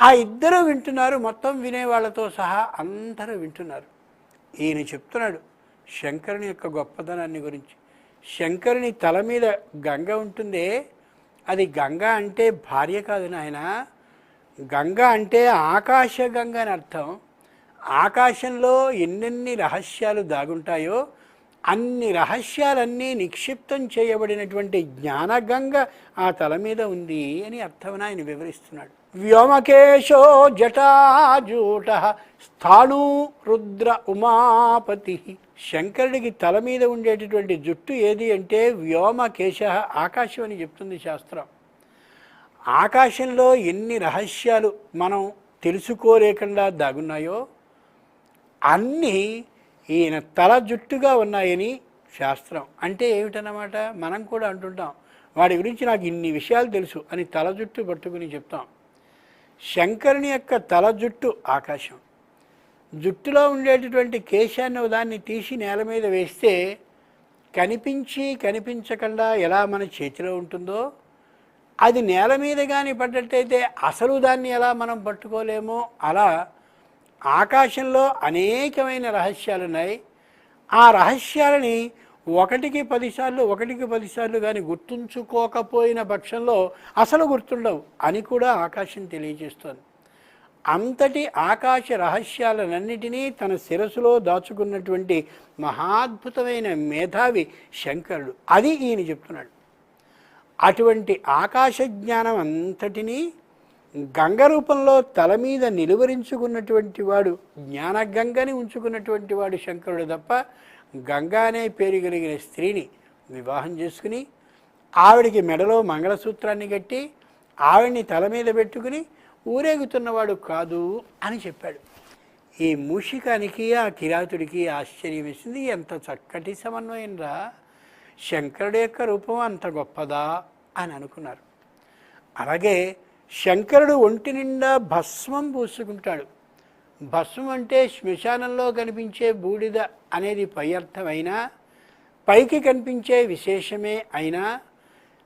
ఆ ఇద్దరు వింటున్నారు మొత్తం వినేవాళ్ళతో సహా అందరూ వింటున్నారు. ఈయన చెప్తున్నాడు శంకరుని యొక్క గొప్పదనాన్ని గురించి. శంకరుని తల మీద గంగ ఉంటుందే అది గంగ అంటే భార్య కాదు నాయన. గంగ అంటే ఆకాశ గంగ అని అర్థం. ఆకాశంలో ఎన్నెన్ని రహస్యాలు దాగుంటాయో అన్ని రహస్యాలన్నీ నిక్షిప్తం చేయబడినటువంటి జ్ఞానగంగ ఆ తల మీద ఉంది అని అర్థమని ఆయన వివరిస్తున్నాడు. వ్యోమకేశో జటాజూట స్థాణు రుద్ర ఉమాపతి. శంకరుడికి తల మీద ఉండేటటువంటి జుట్టు ఏది అంటే వ్యోమకేశ ఆకాశం అని చెప్తుంది శాస్త్రం. ఆకాశంలో ఎన్ని రహస్యాలు మనం తెలుసుకోలేకుండా దాగున్నాయో అన్నీ ఈయన తల జుట్టుగా ఉన్నాయని శాస్త్రం. అంటే ఏమిటన్నమాట? మనం కూడా అంటుంటాం వాడి గురించి నాకు ఇన్ని విషయాలు తెలుసు అని తల జుట్టు పట్టుకుని చెప్తాం. శంకరుని యొక్క తల జుట్టు ఆకాశం. జుట్టులో ఉండేటటువంటి కేశాన్ని దాన్ని తీసి నేల మీద వేస్తే కనిపించి కనిపించకుండా ఎలా మన చేతిలో ఉంటుందో అది నేల మీద కానీ పడ్డట్టయితే అసలు దాన్ని ఎలా మనం పట్టుకోలేమో అలా ఆకాశంలో అనేకమైన రహస్యాలు ఉన్నాయి ఆ రహస్యాలని ఒకటికి పదిసార్లు ఒకటికి పదిసార్లు కానీ గుర్తుంచుకోకపోయిన పక్షంలో అసలు గుర్తుండవు అని కూడా ఆకాశం తెలియజేస్తోంది. అంతటి ఆకాశ రహస్యాలన్నిటినీ తన శిరస్సులో దాచుకున్నటువంటి మహాద్భుతమైన మేధావి శంకరుడు. అది ఈయన చెప్తున్నాడు. అటువంటి ఆకాశ జ్ఞానం అంతటినీ గంగ రూపంలో తల మీద నిలువరించుకున్నటువంటి వాడు జ్ఞానగంగని ఉంచుకున్నటువంటి వాడు శంకరుడు తప్ప గంగా అనే పేరు కలిగిన స్త్రీని వివాహం చేసుకుని ఆవిడికి మెడలో మంగళసూత్రాన్ని కట్టి ఆవిడ్ని తల మీద పెట్టుకుని ఊరేగుతున్నవాడు కాదు అని చెప్పాడు. ఈ మూషికానికి ఆ కిరాతుడికి ఆశ్చర్యం వేసింది. ఎంత చక్కటి సమన్వయం రా! శంకరుడు యొక్క రూపం అంత గొప్పదా అని అనుకున్నారు. అలాగే శంకరుడు ఒంటి నిండా భస్మం పూసుకుంటాడు. భస్మం అంటే శ్మశానంలో కనిపించే బూడిద అనేది పై అర్థమైనా పైకి కనిపించే విశేషమే అయినా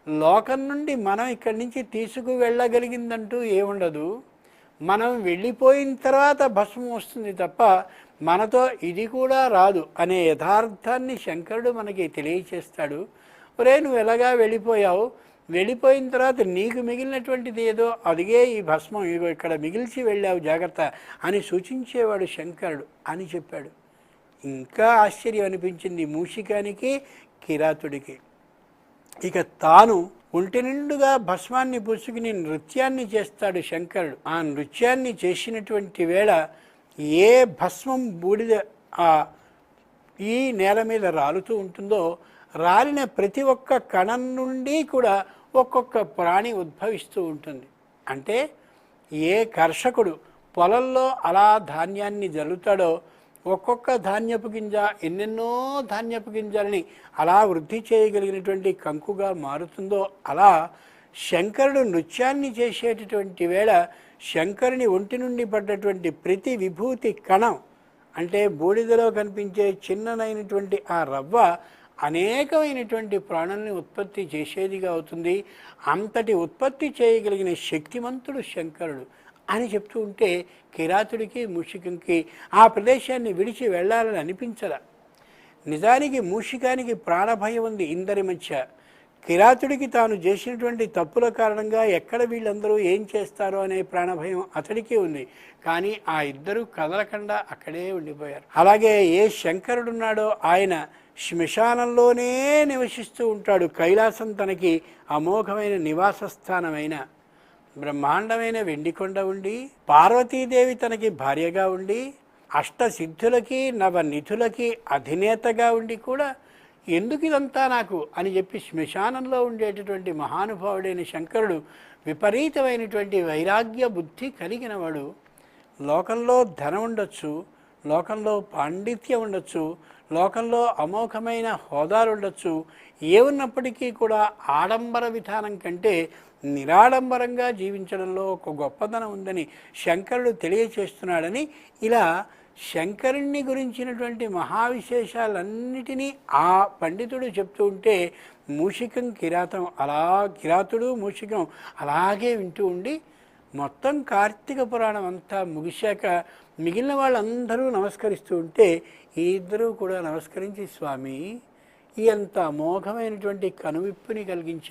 లోకం నుండి మనం ఇక్కడి నుంచి తీసుకు వెళ్ళగలిగిందంటూ ఏముండదు. మనం వెళ్ళిపోయిన తర్వాత భస్మం వస్తుంది తప్ప మనతో ఇది కూడా రాదు అనే యథార్థాన్ని శంకరుడు మనకి తెలియచేస్తాడు. ఒరే నువ్వు ఎలాగా వెళ్ళిపోయావు? వెళ్ళిపోయిన తర్వాత నీకు మిగిలినటువంటిది ఏదో అదిగే ఈ భస్మం ఇగో ఇక్కడ మిగిల్చి వెళ్ళావు జాగ్రత్త అని సూచించేవాడు శంకరుడు అని చెప్పాడు. ఇంకా ఆశ్చర్యం అనిపించింది మూషికానికి కిరాతుడికి. ఇక తాను ఒంటి నిండుగా భస్మాన్ని పుసుకుని నృత్యాన్ని చేస్తాడు శంకరుడు. ఆ నృత్యాన్ని చేసినటువంటి వేళ ఏ భస్మం బూడిద ఆ ఈ నేల మీద రాలుతూ ఉంటుందో రాలిన ప్రతి ఒక్క కణం నుండి కూడా ఒక్కొక్క ప్రాణి ఉద్భవిస్తూ ఉంటుంది. అంటే ఏ కర్షకుడు పొలంలో అలా ధాన్యాన్ని జల్లుతాడో ఒక్కొక్క ధాన్యపు గింజ ఎన్నెన్నో ధాన్యపు గింజల్ని అలా వృద్ధి చేయగలిగినటువంటి కంకుగా మారుతుందో అలా శంకరుడు నృత్యాన్ని చేసేటటువంటి వేళ శంకరుని ఒంటి నుండి పడ్డటువంటి ప్రతి విభూతి కణం అంటే బూడిదలో కనిపించే చిన్ననైనటువంటి ఆ రవ్వ అనేకమైనటువంటి ప్రాణుల్ని ఉత్పత్తి చేసేదిగా అవుతుంది. అంతటి ఉత్పత్తి చేయగలిగిన శక్తిమంతుడు శంకరుడు అని చెప్తూ ఉంటే కిరాతుడికి మూషికంకి ఆ ప్రదేశాన్ని విడిచి వెళ్ళాలని అనిపించదా నిజానికి మూషికానికి ప్రాణభయం ఉంది ఇందరి మధ్య. కిరాతుడికి తాను చేసినటువంటి తప్పుల కారణంగా ఎక్కడ వీళ్ళందరూ ఏం చేస్తారు అనే ప్రాణభయం అతడికి ఉంది. కానీ ఆ ఇద్దరు కదలకుండా అక్కడే ఉండిపోయారు. అలాగే ఏ శంకరుడున్నాడో ఆయన శ్మశానంలోనే నివసిస్తూ ఉంటాడు. కైలాసం తనకి అమోఘమైన నివాస స్థానమైన బ్రహ్మాండమైన వెండికొండ ఉండి పార్వతీదేవి తనకి భార్యగా ఉండి అష్టసిద్ధులకి నవనిధులకి అధినేతగా ఉండి కూడా ఎందుకు ఇదంతా నాకు? అని చెప్పి శ్మశానంలో ఉండేటటువంటి మహానుభావుడైన శంకరుడు విపరీతమైనటువంటి వైరాగ్య బుద్ధి కలిగినవాడు. లోకంలో ధనం ఉండొచ్చు లోకంలో పాండిత్యం ఉండొచ్చు లోకంలో అమోఘమైన హోదాలు ఉండొచ్చు. ఏ ఉన్నప్పటికీ కూడా ఆడంబర విధానం కంటే నిరాడంబరంగా జీవించడంలో ఒక గొప్పదనం ఉందని శంకరుడు తెలియచేస్తున్నాడని ఇలా శంకరుణ్ణి గురించినటువంటి మహావిశేషాలన్నిటినీ ఆ పండితుడు చెప్తూ ఉంటే మూషికం కిరాతం అలా కిరాతుడు మూషికం అలాగే వింటూ ఉండి మొత్తం కార్తీక పురాణం అంతా ముగిశాక మిగిలిన వాళ్ళందరూ నమస్కరిస్తూ ఉంటే ఈ ఇద్దరూ కూడా నమస్కరించి స్వామి ఎంత అమోఘమైనటువంటి కనువిప్పుని కలిగించారు